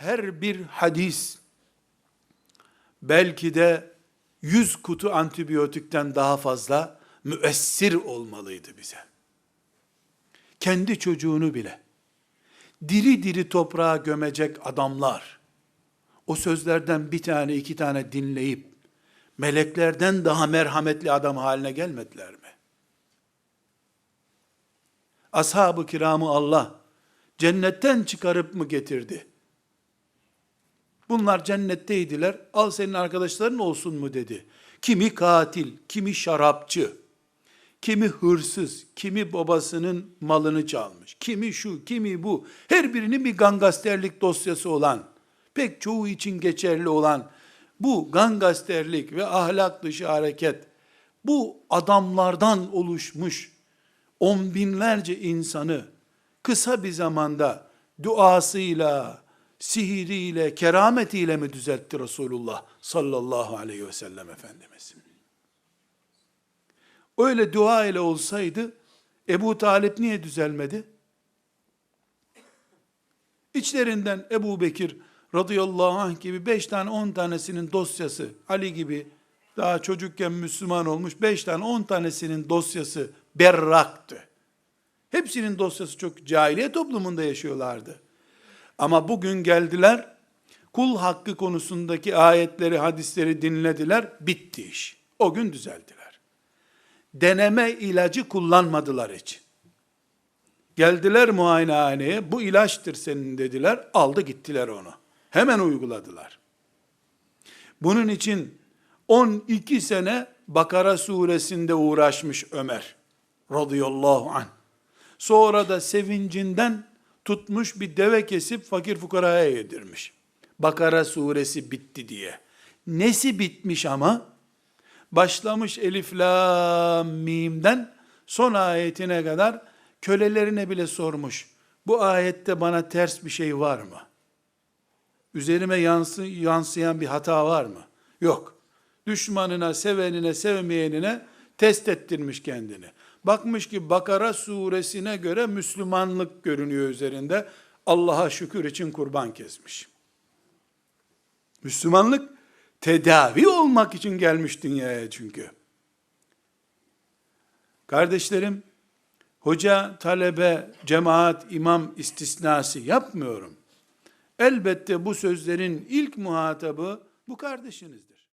her bir hadis belki de 100 kutu antibiyotikten daha fazla müessir olmalıydı bize. Kendi çocuğunu bile diri diri toprağa gömecek adamlar o sözlerden bir tane iki tane dinleyip meleklerden daha merhametli adam haline gelmediler mi? Ashab-ı kiramı Allah cennetten çıkarıp mı getirdi? Bunlar cennetteydiler. Al senin arkadaşların olsun mu dedi. Kimi katil, kimi şarapçı, kimi hırsız, kimi babasının malını çalmış, kimi şu, kimi bu. Her birinin bir gangasterlik dosyası olan, pek çoğu için geçerli olan bu gangasterlik ve ahlak dışı hareket, bu adamlardan oluşmuş on binlerce insanı kısa bir zamanda duasıyla, sihiriyle, kerametiyle mi düzeltti Resulullah sallallahu aleyhi ve sellem Efendimiz? Öyle dua ile olsaydı Ebu Talip niye düzelmedi? İçlerinden Ebu Bekir radıyallahu anh gibi beş tane on tanesinin dosyası, Ali gibi daha çocukken Müslüman olmuş beş tane on tanesinin dosyası berraktı. Hepsinin dosyası çok cahiliye toplumunda yaşıyorlardı. Ama bugün geldiler, kul hakkı konusundaki ayetleri, hadisleri dinlediler, bitti iş. O gün düzeldiler. Deneme ilacı kullanmadılar hiç. Geldiler muayenehaneye, bu ilaçtır senin dediler, aldı gittiler onu. Hemen uyguladılar. Bunun için 12 sene Bakara suresinde uğraşmış Ömer radıyallahu anh. Sonra da sevincinden tutmuş bir deve kesip fakir fukaraya yedirmiş. Bakara suresi bitti diye. Nesi bitmiş ama? Başlamış Elif Lam Mim'den son ayetine kadar kölelerine bile sormuş. Bu ayette bana ters bir şey var mı? Üzerime yansı, yansıyan bir hata var mı? Yok. Düşmanına, sevenine, sevmeyenine test ettirmiş kendini. Bakmış ki Bakara suresine göre Müslümanlık görünüyor üzerinde. Allah'a şükür için kurban kesmiş. Müslümanlık tedavi olmak için gelmiş dünyaya çünkü. Kardeşlerim, hoca, talebe, cemaat, imam istisnası yapmıyorum. Elbette bu sözlerin ilk muhatabı bu kardeşinizdir.